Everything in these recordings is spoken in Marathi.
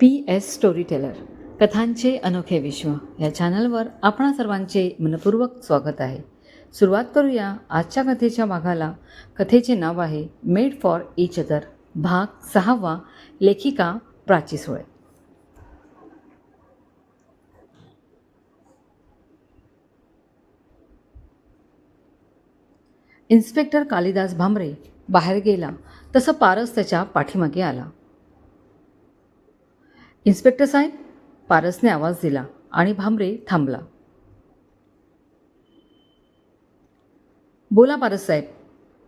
पी एस स्टोरी टेलर कथांचे अनोखे विश्व. या चॅनलवर आपणा सर्वांचे मनपूर्वक स्वागत आहे. सुरुवात करूया आजच्या कथेच्या भागाला कथेचे नाव आहे मेड फॉर इच अदर भाग सहावा लेखिका प्राची सुळे. इन्स्पेक्टर कालिदास भांबरे बाहेर गेला. तसं पारस त्याच्या पाठीमागे आला. इन्स्पेक्टर साहेब पारसने आवाज दिला आणि भांबरे थांबला. बोला पारस साहेब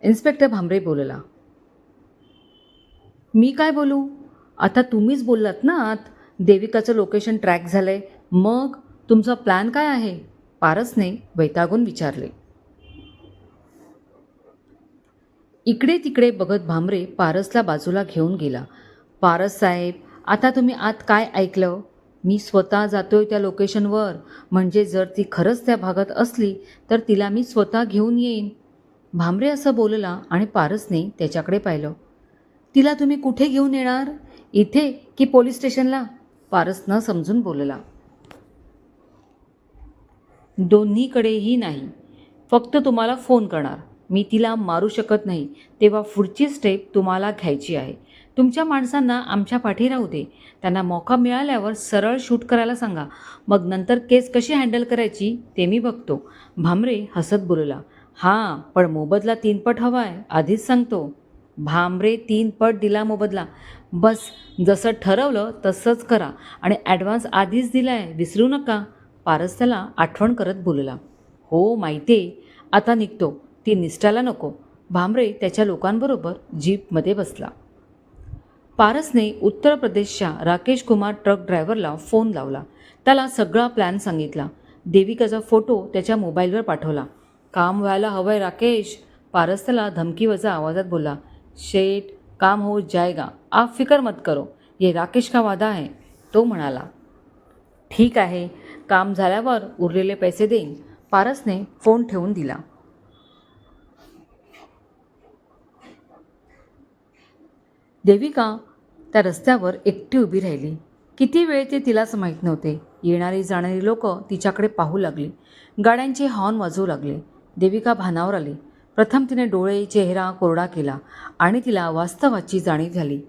इन्स्पेक्टर भांबरे बोलला. मी काय बोलू? आता तुम्हीच बोललात ना आत. देविकाचं लोकेशन ट्रॅक झालं आहे मग तुमचा प्लॅन काय आहे? पारसने वैतागून विचारले. इकडे तिकडे बघत भांबरे पारसला बाजूला घेऊन गेला. पारस साहेब आता तुम्ही आत काय ऐकलं? मी स्वतः जातोय त्या लोकेशनवर. म्हणजे जर ती खरंच त्या भागात असली तर तिला मी स्वतः घेऊन येईन. भांबरे असं बोलला आणि पारसने त्याच्याकडे पाहिलं. तिला तुम्ही कुठे घेऊन येणार? इथे की पोलीस स्टेशनला? पारस न समजून बोलला. दोन्हीकडेही नाही. फक्त तुम्हाला फोन करणार. मी तिला मारू शकत नाही. तेव्हा पुढची स्टेप तुम्हाला घ्यायची आहे. तुमच्या माणसांना आमच्या पाठी राहू दे. त्यांना मौका मिळाल्यावर सरळ शूट करायला सांगा. मग नंतर केस कशी हँडल करायची ते मी बघतो. भामरे हसत बोलला. हां पण मोबदला तीन पट हवा आहे आधीच सांगतो. भामरे तीन पट दिला मोबदला. बस जसं ठरवलं तसंच करा. आणि ॲडव्हान्स आधीच दिला आहे विसरू नका. पारस त्याला आठवण करत बोलला. हो माहिती आहे. आता निघतो. ती निष्ठाला नको. भामरे त्याच्या लोकांबरोबर जीपमध्ये बसला. पारसने उत्तर प्रदेशच्या राकेश कुमार ट्रक ड्रायव्हरला फोन लावला. त्याला सगळा प्लॅन सांगितला. देविकाचा फोटो त्याच्या मोबाईलवर पाठवला. काम व्हायला हवंय राकेश. पारस त्याला धमकीवजा आवाजात बोलला शेठ काम हो जाएगा आप फिकर मत करो. ये राकेश का वादा आहे तो म्हणाला ठीक आहे. काम झाल्यावर उरलेले पैसे देईन. पारसने फोन ठेवून दिला. देविका त्या रस्त्यावर एकटी उभी राहिली. किती वेळ ते तिलाच माहीत नव्हते. येणारी जाणारी लोक तिच्याकडे पाहू लागली. गाड्यांचे हॉर्न वाजवू लागले. देविका भानावर आली. प्रथम तिने डोळे चेहरा कोरडा केला आणि तिला वास्तवाची जाणीव झाली.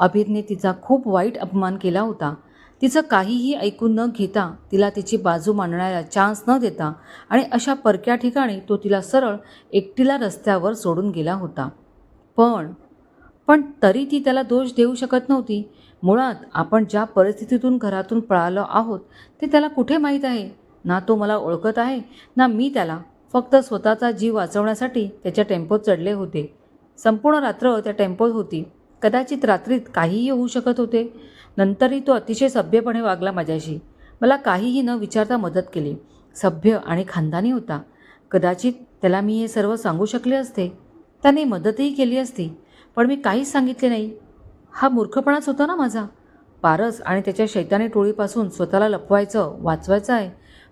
अभिरने तिचा खूप वाईट अपमान केला होता. तिचं काहीही ऐकून न घेता तिला तिची बाजू मांडण्याला चान्स न देता आणि अशा परक्या ठिकाणी तो तिला सरळ एकटीला रस्त्यावर सोडून गेला होता. पण पण तरी ती त्याला दोष देऊ शकत नव्हती. मुळात आपण ज्या परिस्थितीतून घरातून पळालो आहोत ते त्याला कुठे माहीत आहे? ना तो मला ओळखत आहे ना मी त्याला. फक्त स्वतःचा जीव वाचवण्यासाठी त्याच्या टेम्पोत चढले होते. संपूर्ण रात्र त्या टेम्पोत होती. कदाचित रात्रीत काहीही होऊ शकत होते. नंतरही तो अतिशय सभ्यपणे वागला माझ्याशी. मला काहीही न विचारता मदत केली. सभ्य आणि खानदानी होता. कदाचित त्याला मी हे सर्व सांगू शकले असते. त्याने मदतही केली असती. पण मी काहीच सांगितले नाही. हा मूर्खपणाच होता ना माझा. पारस आणि त्याच्या शैतानी टोळीपासून स्वतःला लपवायचं वाचवायचं आहे.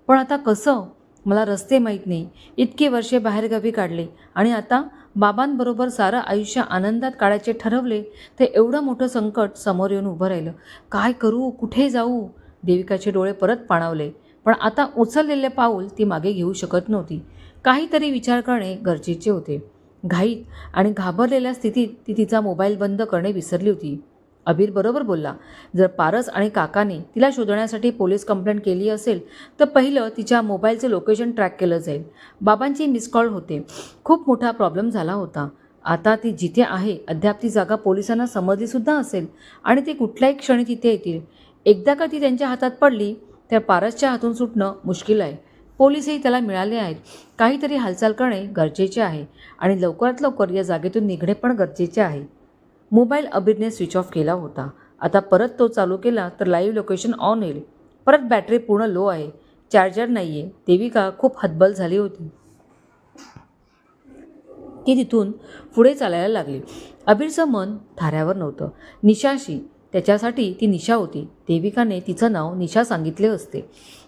पण आता कसं? मला रस्ते माहीत नाही. इतके वर्षे बाहेरगावी काढले आणि आता बाबांबरोबर सारं आयुष्य आनंदात काढायचे ठरवले ते एवढं मोठं संकट समोर येऊन उभं राहिलं. काय करू? कुठे जाऊ? देविकाचे डोळे परत पाणावले. पण आता उचललेले पाऊल ती मागे घेऊ शकत नव्हती. काहीतरी विचार करणे गरजेचे होते. घाईत आणि घाबरलेल्या स्थितीत ती तिचा मोबाईल बंद करणे विसरली होती. अबीर बरोबर बोलला जर पारस आणि काकाने तिला शोधण्यासाठी पोलीस कंप्लेंट केली असेल तर पहिलं तिच्या मोबाईलचं लोकेशन ट्रॅक केलं जाईल. बाबांची मिस कॉल होते. खूप मोठा प्रॉब्लेम झाला होता. आता ती जिथे आहे अद्याप ती जागा पोलिसांना समजलीसुद्धा असेल आणि ते कुठल्याही क्षणी तिथे येतील. एकदा का ती त्यांच्या हातात पडली तर पारसच्या हातून सुटणं मुश्किल आहे. पोलीसही त्याला मिळाले आहेत. काहीतरी हालचाल करणे गरजेचे आहे आणि लवकरात लवकर या जागेतून निघणे पण गरजेचे आहे. मोबाईल अबीरने स्विच ऑफ केला होता. आता परत तो चालू केला तर लाईव्ह लोकेशन ऑन येईल. परत बॅटरी पूर्ण लो आहे. चार्जर नाही आहे देविका खूप हतबल झाली होती. ती तिथून पुढे चालायला लागली. अबीरचं मन थाऱ्यावर नव्हतं. निशाशी त्याच्यासाठी ती निशा होती. देविकाने तिचं नाव निशा सांगितले असते.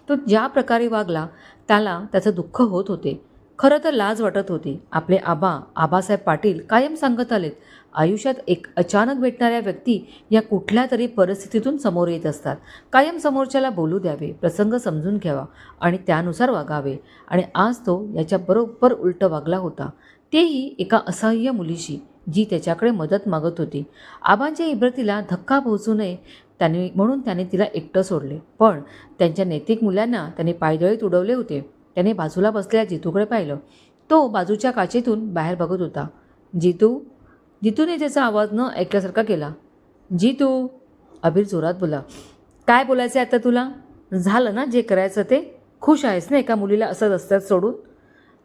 तो ज्या प्रकारे वागला त्याला त्याचं दुःख होत होते. खरं तर लाज वाटत होती. आपले आबा आबासाहेब पाटील कायम सांगत आलेत आयुष्यात एक अचानक भेटणाऱ्या व्यक्ती या कुठल्या तरी परिस्थितीतून समोर येत असतात. कायम समोरच्याला बोलू द्यावे प्रसंग समजून घ्यावा आणि त्यानुसार वागावे. आणि आज तो याच्या बरोबर उलटं वागला होता. तेही एका असह्य मुलीशी. जी त्याच्याकडे मदत मागत होती. आबांच्या इब्रतीला धक्का पोहोचू नये त्याने म्हणून त्याने तिला एकटं सोडले. पण त्यांच्या नैतिक मुलांना त्याने पायदळीत उडवले होते. त्याने बाजूला बसलेल्या जितूकडे पाहिलं तो बाजूच्या काचेतून बाहेर बघत होता. जितू? जितूने त्याचा आवाज न ऐकल्यासारखा केला. जितू? अभिर जोरात बोला. काय बोलायचं आहे आता तुला? झालं ना जे करायचं ते? खुश आहेस ना एका मुलीला असं रस्त्यात सोडून?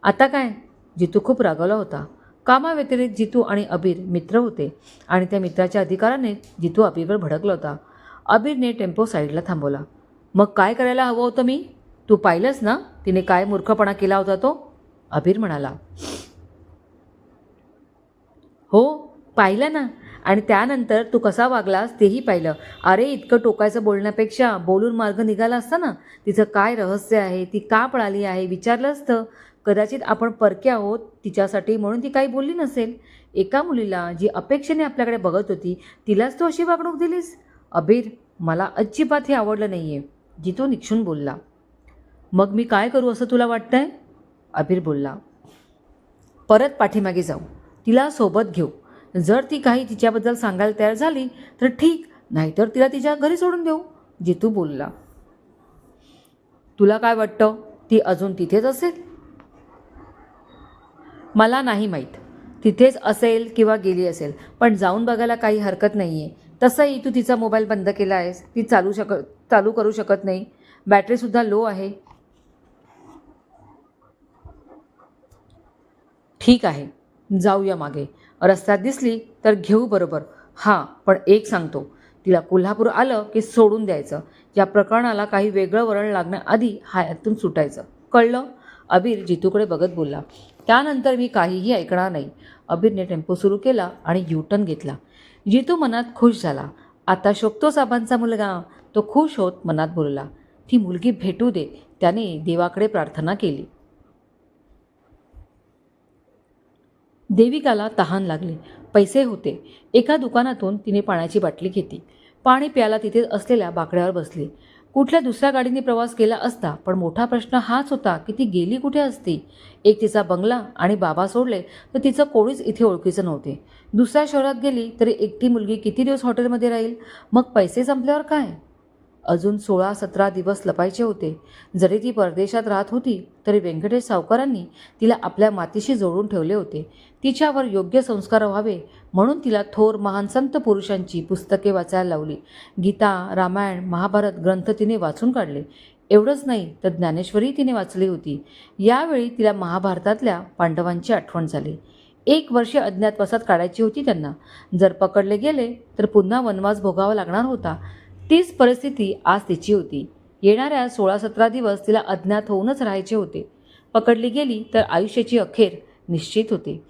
आता काय? जितू खूप रागावला होता. कामाव्यतिरिक्त जितू आणि अबीर मित्र होते आणि त्या मित्राच्या अधिकाराने जितू अबीरवर भडकला होता. अबीरने टेम्पो साईडला थांबवला. मग काय करायला हवं होतं मी? तू पाहिलंस ना? तिने काय मूर्खपणा केला होता तो? अबीर म्हणाला. हो पाहिलं ना. आणि त्यानंतर तू कसा वागलास तेही पाहिलं. अरे इतकं टोकायचं बोलण्यापेक्षा बोलून मार्ग निघाला असता ना. तिचं काय रहस्य आहे? ती का पळाली आहे? विचारलं असतं. कदाचित आपण परके आहोत तिच्यासाठी म्हणून ती काही बोलली नसेल. एका मुलीला जी अपेक्षेने आपल्याकडे बघत होती तिलाच तू अशी वागणूक दिलीस? अबीर मला अजिबात हे आवडलं नाही आहे जितू निक्षून बोलला. मग मी काय करू असं तुला वाटतंय? अबीर बोलला. परत पाठीमागे जाऊ. तिला सोबत घेऊ. जर ती काही तिच्याबद्दल सांगायला तयार झाली तर ठीक. नाहीतर तिला तिच्या घरी सोडून देऊ. जितू बोलला. तुला काय वाटतं? ती अजून तिथेच असेल? मला नाही माहीत. तिथेच असेल किंवा गेली असेल पण जाऊन बघायला काही हरकत नाही आहे तसंही तू तिचा मोबाईल बंद केला आहेस ती चालू शक चालू करू शकत नाही. बॅटरीसुद्धा लो आहे. ठीक आहे जाऊया मागे. रस्त्यात दिसली तर घेऊ बरोबर. हां पण एक सांगतो. तिला कोल्हापूर आलं की सोडून द्यायचं. या प्रकरणाला काही वेगळं वळण लागण्याआधी हायातून सुटायचं. कळलं? अबीर जितूकडे बघत बोलला. त्यानंतर मी काहीही ऐकणार नाही. अबीरने टेम्पो सुरू केला आणि यूटर्न घेतला. जितू मनात खुश झाला. आता शोभतो साबांचा मुलगा. तो खुश होत मनात बोलला. ती मुलगी भेटू दे. त्याने देवाकडे प्रार्थना केली. देविकाला तहान लागली. पैसे होते. एका दुकानातून तिने पाण्याची बाटली घेतली. पाणी प्यायला तिथे असलेल्या बाकड्यावर बसली. कुठल्या दुसऱ्या गाडीने प्रवास केला असता पण मोठा प्रश्न हाच होता की ती गेली कुठे असती? एक तिचा बंगला आणि बाबा सोडले तर तिचं कोणीच इथे ओळखीचं नव्हते. दुसऱ्या शहरात गेली तरी एकटी मुलगी किती दिवस हॉटेलमध्ये राहील? मग पैसे संपल्यावर काय? अजून सोळा सतरा दिवस लपायचे होते. जरी ती परदेशात राहत होती तरी व्यंकटेश सावकारांनी तिला आपल्या मातीशी जोडून ठेवले होते. तिच्यावर योग्य संस्कार व्हावे म्हणून तिला थोर महान संत पुरुषांची पुस्तके वाचायला लावली. गीता रामायण महाभारत ग्रंथ तिने वाचून काढले. एवढंच नाही तर ज्ञानेश्वरी तिने वाचली होती. यावेळी तिला महाभारतातल्या पांडवांची आठवण झाली. एक वर्ष अज्ञातवासात काढायची होती त्यांना. जर पकडले गेले तर पुन्हा वनवास भोगावा लागणार होता. तीच परिस्थिती आज तिची होती. येणाऱ्या सोळा सतरा दिवस तिला अज्ञात होऊनच राहायचे होते. पकडली गेली तर आयुष्याची अखेर निश्चित होते.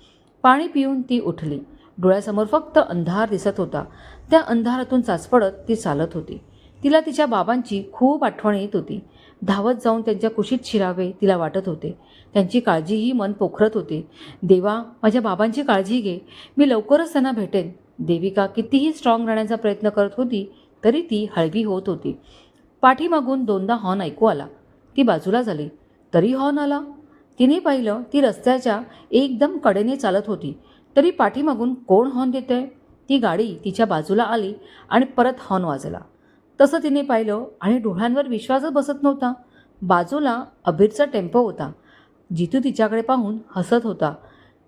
पाणी पिऊन ती उठली. डोळ्यासमोर फक्त अंधार दिसत होता. त्या अंधारातून चाचपडत ती चालत होती. तिला तिच्या बाबांची खूप आठवण येत होती. धावत जाऊन त्यांच्या कुशीत शिरावे तिला वाटत होते. त्यांची काळजीही मन पोखरत होते. देवा माझ्या बाबांची काळजी घे. मी लवकरच त्यांना भेटेन. देविका कितीही स्ट्रॉंग राहण्याचा प्रयत्न करत होती तरी ती हळवी होत होती. पाठीमागून दोनदा हॉर्न ऐकू आला. ती बाजूला झाली. तरी हॉर्न आला. तिने पाहिलं ती रस्त्याच्या एकदम कडेने चालत होती. तरी पाठीमागून कोण हॉर्न देतंय ती गाडी तिच्या बाजूला आली आणि परत हॉर्न वाजला. तसं तिने पाहिलं आणि डोळ्यांवर विश्वासच बसत नव्हता. बाजूला अबीरचा टेम्पो होता. जितू तिच्याकडे पाहून हसत होता.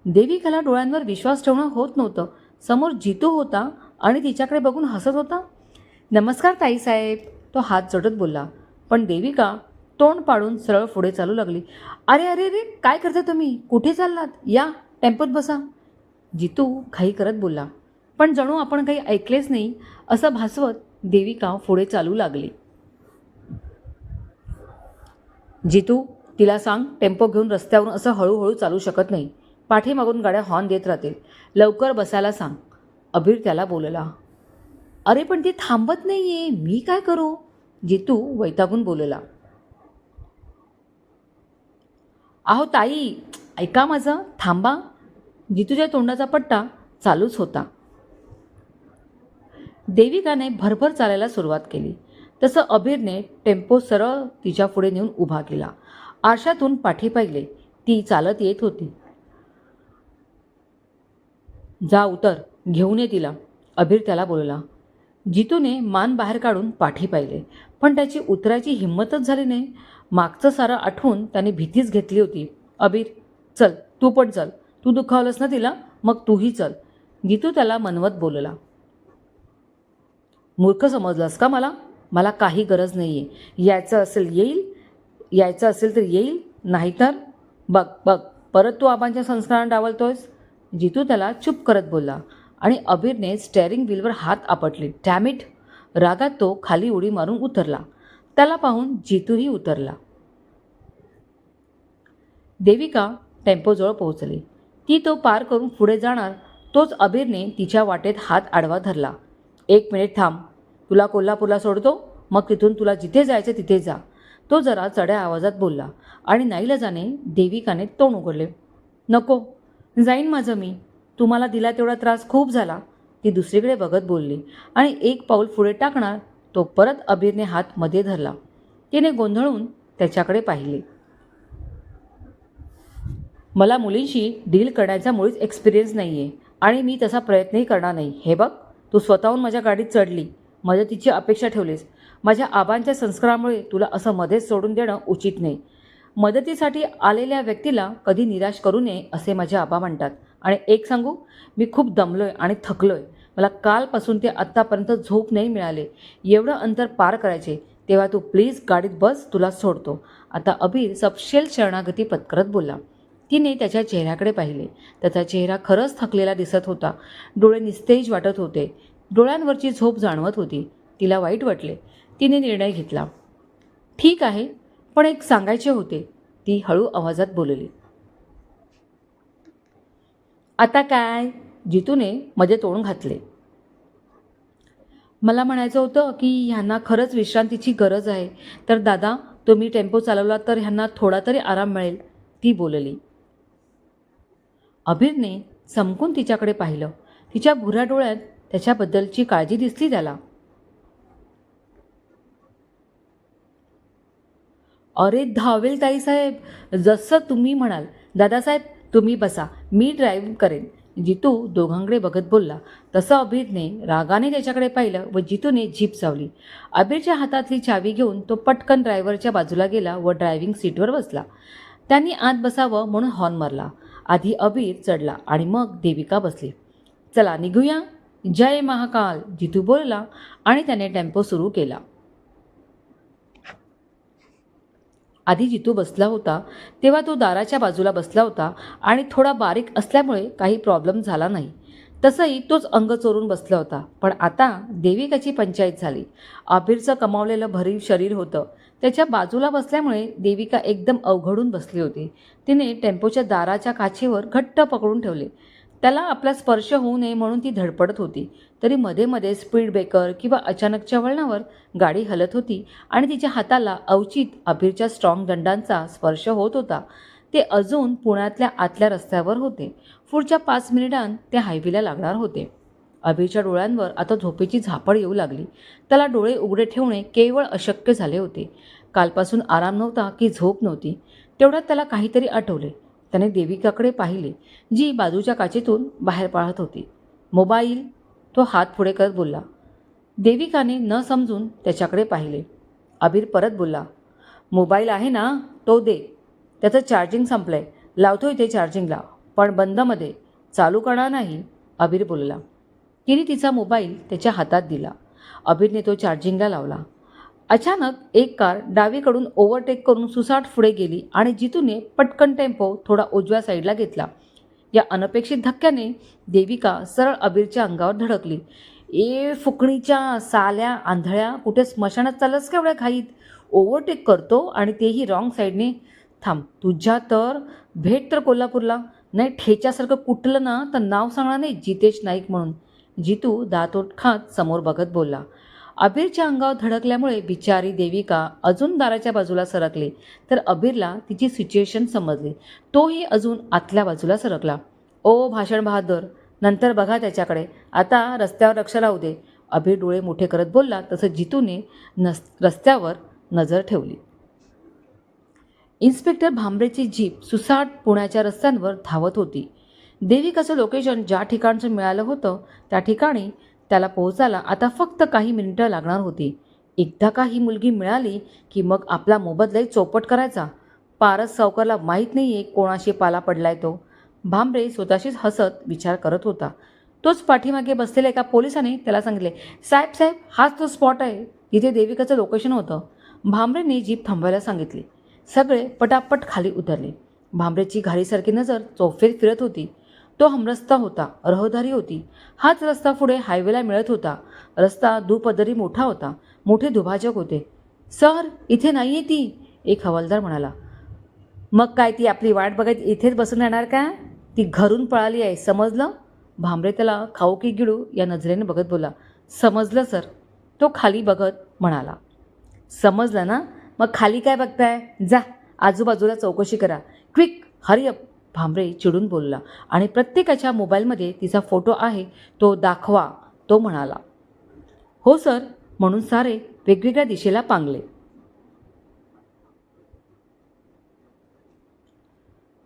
देविकाला डोळ्यांवर विश्वास ठेवणं होत नव्हतं. समोर जितू होता आणि तिच्याकडे बघून हसत होता. नमस्कार ताईसाहेब तो हात जोडत बोलला. पण देविका तोंड पाडून सरळ पुढे चालू लागली. अरे अरे अरे काय करता तुम्ही? कुठे चाललात? या टेम्पोत बसा. जितू घाई करत बोलला पण जणू आपण काही ऐकलेच नाही असं भासवत देविका पुढे चालू लागली. जितू तिला सांग टेम्पो घेऊन रस्त्यावरून असं हळूहळू चालू शकत नाही. पाठीमागून गाड्या हॉर्न देत राहतील. लवकर बसायला सांग. अबीर त्याला बोलला अरे पण ती थांबत नाही आहे मी काय करू? जितू वैतागून बोलला अहो ताई ऐका माझं. थांबा. जितूच्या तोंडाचा पट्टा चालूच होता. देविकाने भरभर चालायला सुरुवात केली. तसं अबीरने टेम्पो सरळ तिच्या पुढे नेऊन उभा केला. आरशातून पाठी पाहिले. ती चालत येत होती. जा उतर घेऊन ये तिला अबीर त्याला बोलला. जितूने मान बाहेर काढून पाठी पाहिले. पण त्याची उतरायची हिंमतच झाली नाही. मागचं सारं आठवून त्याने भीतीच घेतली होती. अबीर चल तू पण चल. तू दुखावलंस ना तिला? मग तूही चल. जितू त्याला मनवत बोलला. मूर्ख समजलास का मला? मला काही गरज नाही आहे यायचं असेल येईल. यायचं असेल तर येईल. नाहीतर? बघ बघ. परत तू आबांच्या संस्कारांना डावलतोयस? जितू त्याला चुप करत बोलला आणि अबीरने स्टेअरिंग व्हीलवर हात आपटले. टॅमिट रागात तो खाली उडी मारून उतरला. त्याला पाहून जितूही उतरला. देविका टेम्पोजवळ पोहोचली. ती तो पार करून पुढे जाणार तोच अबीरने तिच्या वाटेत हात आडवा धरला. एक मिनिट थांब तुला कोल्हापूरला सोडतो? मग तिथून तुला जिथे जायचं तिथे जा. तो जरा चढ्या आवाजात बोलला आणि नाईलाजाने देविकाने तोंड उघडले. नको जाईन माझं मी. तुम्हाला दिला तेवढा त्रास खूप झाला. ती दुसरीकडे बघत बोलली आणि एक पाऊल पुढे टाकणार तो परत अबीरने हात मध्ये धरला. तिने गोंधळून त्याच्याकडे पाहिले. मला मुलींशी डील करण्याचा मुळीच एक्सपिरियन्स नाही आहे आणि मी तसा प्रयत्नही करणार नाही. हे बघ तू स्वतःहून माझ्या गाडीत चढली. मदतीची अपेक्षा ठेवलीस. माझ्या आबांच्या संस्कारामुळे तुला असं मध्येच सोडून देणं उचित नाही. मदतीसाठी आलेल्या व्यक्तीला कधी निराश करू नये असे माझे आबा म्हणतात. आणि एक सांगू मी खूप दमलो आहे आणि थकलो आहे मला कालपासून ते आत्तापर्यंत झोप नाही मिळाले. एवढं अंतर पार करायचे तेव्हा तू प्लीज गाडीत बस तुला सोडतो. आता अबीर सपशेल शरणागती पत्करत बोलला तिने त्याच्या चेहऱ्याकडे पाहिले. त्याचा चेहरा खरंच थकलेला दिसत होता. डोळे निस्तेज वाटत होते. डोळ्यांवरची झोप जाणवत होती. तिला वाईट वाटले. तिने निर्णय घेतला. ठीक आहे पण एक सांगायचे होते. ती हळू आवाजात बोलली. आता काय? जितूने मध्ये तोंड घातले. मला म्हणायचं होतं की ह्यांना खरंच विश्रांतीची गरज आहे. तर दादा तुम्ही टेम्पो चालवला तर ह्यांना थोडा तरी आराम मिळेल. ती बोलली. अबीरने चमकून तिच्याकडे पाहिलं. तिच्या भुऱ्या डोळ्यात त्याच्याबद्दलची काळजी दिसली त्याला. अरे धावेल ताईसाहेब जसं तुम्ही म्हणाल. दादासाहेब तुम्ही बसा. मी ड्राईव्ह करेन. जितू दोघांकडे बघत बोलला. तसं अबीरने रागाने त्याच्याकडे पाहिलं व जितूने जीप चावली. अबीरच्या हातातली चावी घेऊन तो पटकन ड्रायव्हरच्या बाजूला गेला व ड्रायव्हिंग सीटवर बसला. त्यांनी आत बसावं म्हणून हॉर्न मारला. आधी अबीर चढला आणि मग देविका बसली. चला निघूया. जय महाकाल. जितू बोलला आणि त्याने टेम्पो सुरू केला. आधी जितू बसला होता तेव्हा तो दाराच्या बाजूला बसला होता आणि थोडा बारीक असल्यामुळे काही प्रॉब्लेम झाला नाही. तसंही तोच अंग चोरून बसला होता. पण आता देविकाची पंचायत झाली. आबिरचं कमावलेलं भरीव शरीर होतं. त्याच्या बाजूला बसल्यामुळे देविका एकदम अवघडून बसली होती. तिने टेम्पोच्या दाराच्या काचेवर घट्ट पकडून ठेवले. त्याला आपला स्पर्श होऊ नये म्हणून ती धडपडत होती. तरी मध्ये मध्ये स्पीड ब्रेकर किंवा अचानकच्या वळणावर गाडी हलत होती आणि तिच्या हाताला अवचित अभिरच्या स्ट्रॉंग दंडांचा स्पर्श होत होता. ते अजून पुण्यातल्या आतल्या रस्त्यावर होते. पुढच्या पाच मिनिटांत ते हायवेला लागणार होते. अबीरच्या डोळ्यांवर आता झोपेची झापड येऊ लागली. त्याला डोळे उघडे ठेवणे केवळ अशक्य झाले होते. कालपासून आराम नव्हता की झोप नव्हती. तेवढ्यात त्याला काहीतरी आठवले. त्याने देविकाकडे पाहिले जी बाजूच्या काचेतून बाहेर पाळत होती. मोबाईल? तो हात पुढे करत बोलला. देविकाने न समजून त्याच्याकडे पाहिले. अबीर परत बोलला मोबाईल आहे ना? तो दे. त्याचं चार्जिंग संपलं आहे लावतो ते चार्जिंगला पण बंदमध्ये चालू करणार नाही अबीर बोलला. तिने तिचा मोबाईल त्याच्या हातात दिला. अबीरने तो चार्जिंगला लावला. अचानक एक कार डावीकडून ओव्हरटेक करून सुसाट पुढे गेली आणि जितूने पटकन टेम्पो थोडा उजव्या साईडला घेतला. या अनपेक्षित धक्क्याने देविका सरळ अबीरच्या अंगावर धडकली. ए फुकणीच्या साल्या आंधळ्या कुठे स्मशानात चालस केवढ्या एवढ्या घाईत? ओव्हरटेक करतो आणि तेही रॉंग साईडने थांब तुझ्या तर भेट तर कोल्हापूरला. नाही ठेच्यासारखं कुठलं ना तर नाव सांगणार नाही जितेश नाईक म्हणून. जितू दातोट खात समोर बघत बोलला. अबीरच्या अंगावर धडकल्यामुळे बिचारी देविका अजून दाराच्या बाजूला सरकली. तर अबीरला तिची सिच्युएशन समजली. तोही अजून आतल्या बाजूला सरकला. ओ भाषण बहादर नंतर बघा त्याच्याकडे. आता रस्त्यावर लक्ष राहू दे. अबीर डोळे मोठे करत बोलला तसं जितूने नस रस्त्यावर नजर ठेवली. इन्स्पेक्टर भांबरेची जीप सुसाट पुण्याच्या रस्त्यांवर धावत होती. देविकाचं लोकेशन ज्या ठिकाणचं मिळालं होतं त्या ठिकाणी त्याला पोहोचायला आता फक्त काही मिनिटं लागणार होती. एकदा का ही मुलगी मिळाली की मग आपला मोबदलाही चौपट करायचा? पारस सावकारला माहीत नाही आहे कोणाशी पाला पडलाय तो. भांबरे स्वतःशीच हसत विचार करत होता. तोच पाठीमागे बसलेल्या एका पोलिसाने त्याला सांगितले साहेब साहेब हाच तो स्पॉट आहे. जिथे देविकाचं लोकेशन होतं? भांबरेने जीप थांबवायला सांगितली. सगळे पटापट खाली उतरले. भांबरेची घारीसारखी नजर चौफेर फिरत होती. तो हमरस्ता होता रहदारी होती. हाच रस्ता पुढे हायवेला मिळत होता. रस्ता दुपदरी मोठा होता. मोठे दुभाजक होते. सर इथे नाही आहे ती एक हवालदार म्हणाला. मग काय ती आपली वाट बघत इथेच बसून येणार का? ती घरून पळाली आहे समजलं? भांबरे त्याला खाऊ की गिळू या नजरेने बघत बोला समजलं सर तो खाली बघत म्हणाला. समजलं ना? मग खाली काय बघताय? जा आजूबाजूला चौकशी करा. क्विक हरिअप भांबरे चिडून बोलला. आणि प्रत्येकाच्या मोबाईलमध्ये तिचा फोटो आहे तो दाखवा तो म्हणाला. हो सर म्हणून सारे वेगवेगळ्या दिशेला पांगले.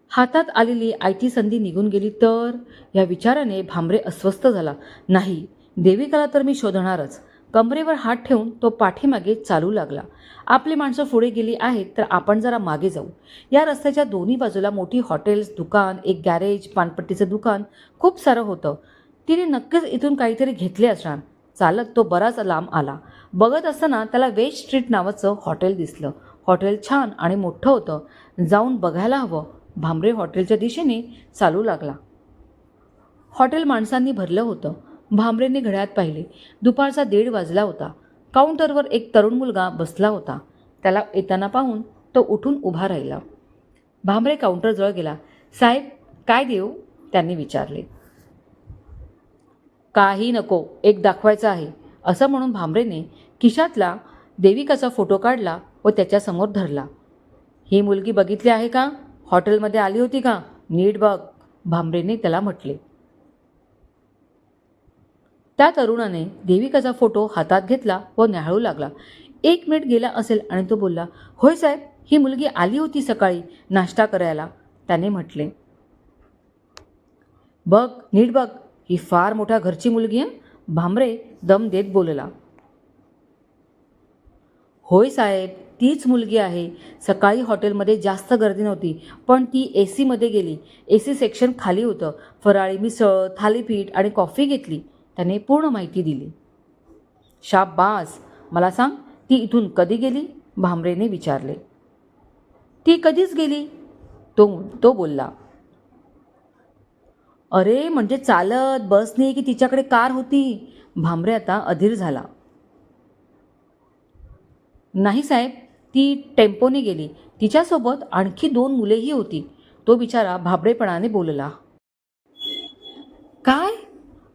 हातात आलेली आयती संधी निघून गेली तर? या विचाराने भांबरे अस्वस्थ झाला. नाही देविकाला तर मी शोधणारच. कमरेवर हात ठेवून तो पाठीमागे चालू लागला. आपली माणसं पुढे गेली आहेत तर आपण जरा मागे जाऊ. या रस्त्याच्या दोन्ही बाजूला मोठी हॉटेल्स दुकान एक गॅरेज पानपट्टीचं दुकान खूप सारं होतं. तिने नक्कीच इथून काहीतरी घेतले असणार. चालत तो बराच लांब आला. बघत असताना त्याला वेज स्ट्रीट नावाचं हॉटेल दिसलं. हॉटेल छान आणि मोठं होतं. जाऊन बघायला हवं. भांबरे हॉटेलच्या दिशेने चालू लागला. हॉटेल माणसांनी भरलं होतं. भांबरेने घड्यात पाहिले. दुपारचा दीड वाजला होता. काउंटरवर एक तरुण मुलगा बसला होता. त्याला येताना पाहून तो उठून उभा राहिला. भांबरे काउंटरजवळ गेला. साहेब काय देऊ? त्यांनी विचारले. काही नको एक दाखवायचं आहे. असं म्हणून भांबरेने खिशातला देविकाचा फोटो काढला व त्याच्यासमोर धरला. ही मुलगी बघितली आहे का? हॉटेलमध्ये आली होती का? नीट बघ भांबरेने त्याला म्हटले. त्या तरुणाने देविकाचा फोटो हातात घेतला व न्याहाळू लागला. एक मिनिट गेला असेल आणि तो बोलला होय साहेब ही मुलगी आली होती सकाळी नाश्ता करायला. त्याने म्हटले बघ नीट बघ ही फार मोठ्या घरची मुलगी आहे भांबरे दम देत बोलला होय साहेब तीच मुलगी आहे. सकाळी हॉटेलमध्ये जास्त गर्दी नव्हती पण ती ए सीमध्ये गेली. ए सी सेक्शन खाली होतं. फराळी मिसळ थालीपीठ आणि कॉफी घेतली. त्याने पूर्ण माहिती दिली. शाबास मला सांग ती इथून कधी गेली? भांबरेने विचारले. ती कधीच गेली? तो तो बोलला. अरे म्हणजे चालत बसने की तिच्याकडे कार होती? भांबरे आता अधीर झाला. नाही साहेब ती टेम्पोने गेली. तिच्यासोबत आणखी दोन मुलेही होती. तो बिचारा भाबडेपणाने बोलला. काय?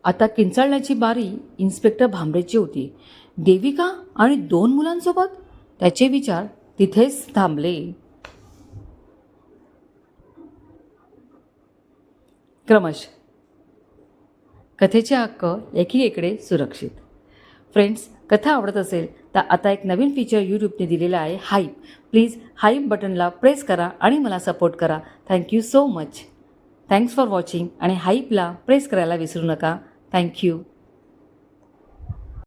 आता किंचाळण्याची बारी इन्स्पेक्टर भांबरेची होती. देविका आणि दोन मुलांसोबत? त्याचे विचार तिथेच थांबले. क्रमश. कथेचे हक्क एकीकडे सुरक्षित. फ्रेंड्स कथा आवडत असेल तर आता एक नवीन फीचर यूट्यूबने दिलेलं आहे हाईप प्लीज हाईप बटनला प्रेस करा आणि मला सपोर्ट करा. Thank you so much thanks for watching आणि हाईपला प्रेस करायला विसरू नका. थँक्यू